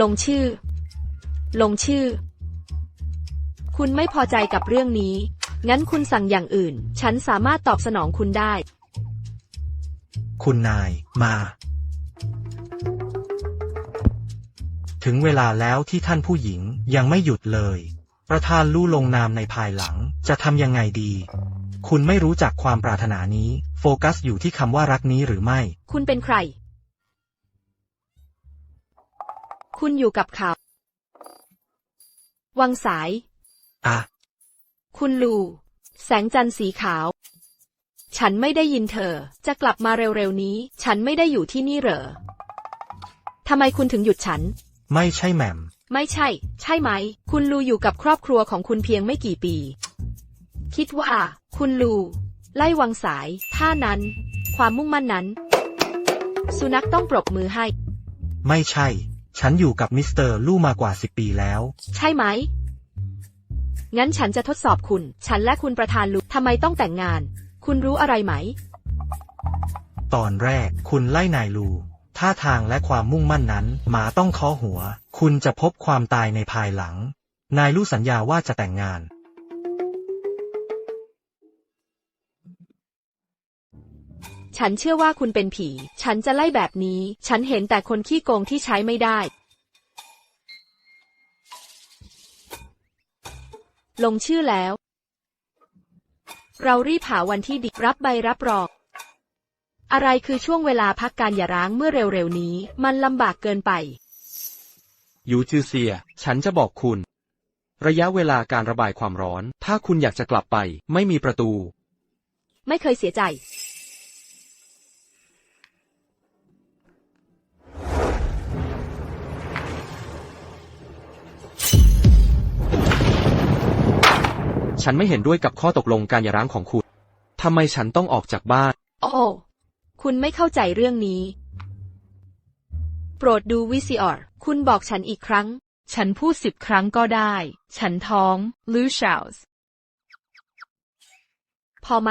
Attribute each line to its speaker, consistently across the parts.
Speaker 1: ลงชื่อ ลงชื่อ คุณไม่พอใจกับเรื่องนี้ งั้นคุณสั่งอย่างอื่น ฉันสามารถตอบสนองคุณได้
Speaker 2: คุณนายมา ถึงเวลาแล้วที่ท่านผู้หญิงยังไม่หยุดเลย ประธานลู่ลงนามในภายหลังจะทำยังไงดี คุณไม่รู้จักความปรารถนานี้ โฟกัสอยู่ที่คำว่ารักนี้หรือไม่
Speaker 1: คุณเป็นใคร คุณอยู่กับเขา วังสาย
Speaker 2: อะ
Speaker 1: คุณลู แสงจันทร์สีขาว ฉันไม่ได้ยินเธอ จะกลับมาเร็วๆนี้ ฉันไม่ได้อยู่ที่นี่เหรอ ทำไมคุณถึงหยุดฉัน
Speaker 2: ไม่ใช่แหม่ม
Speaker 1: ไม่ใช่ ใช่ไหม คุณลูอยู่กับครอบครัวของคุณเพียงไม่กี่ปี คิดว่า คุณลู ไล่วังสาย ท่านั้น ความมุ่งมั่นนั้น สุนัขต้องปรบมือให้
Speaker 2: ไม่ใช่ ฉันอยู่กับมิสเตอร์ลู่มากว่าสิบปีแล้ว
Speaker 1: ใช่ไหม งั้นฉันจะทดสอบคุณ ฉันและคุณประธานลูทำไมต้องแต่งงาน คุณรู้อะไรไหม
Speaker 2: ตอนแรกคุณไล่นายลูท่าทางและความมุ่งมั่นนั้น หมาต้องเคอหัว คุณจะพบความตายในภายหลัง นายลูสัญญาว่าจะแต่งงาน
Speaker 1: ฉันเชื่อว่าคุณเป็นผี ฉันจะไล่แบบนี้ ฉันเห็นแต่คนขี้โกงที่ใช้ไม่ได้ ลงชื่อแล้ว เรารีบหาวันที่ดีรับใบรับรอง อะไรคือช่วงเวลาพักการหย่าร้างเมื่อเร็วๆนี้ มันลำบากเกินไป
Speaker 3: ยูจือเซีย ฉันจะบอกคุณ ระยะเวลาการระบายความร้อน ถ้าคุณอยากจะกลับไป ไม่มีประตู
Speaker 1: ไม่เคยเสียใจ
Speaker 3: ฉันไม่เห็นด้วยกับข้อตกลงการหย่าร้างของคุณ ทำไมฉันต้องออกจากบ้าน
Speaker 1: โอ้ คุณไม่เข้าใจเรื่องนี้ โปรดดูวิซีออร์ คุณบอกฉันอีกครั้ง
Speaker 4: ฉันพูดสิบครั้งก็ได้ ฉันท้องลูชาส
Speaker 1: พอไหม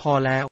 Speaker 3: พอแล้ว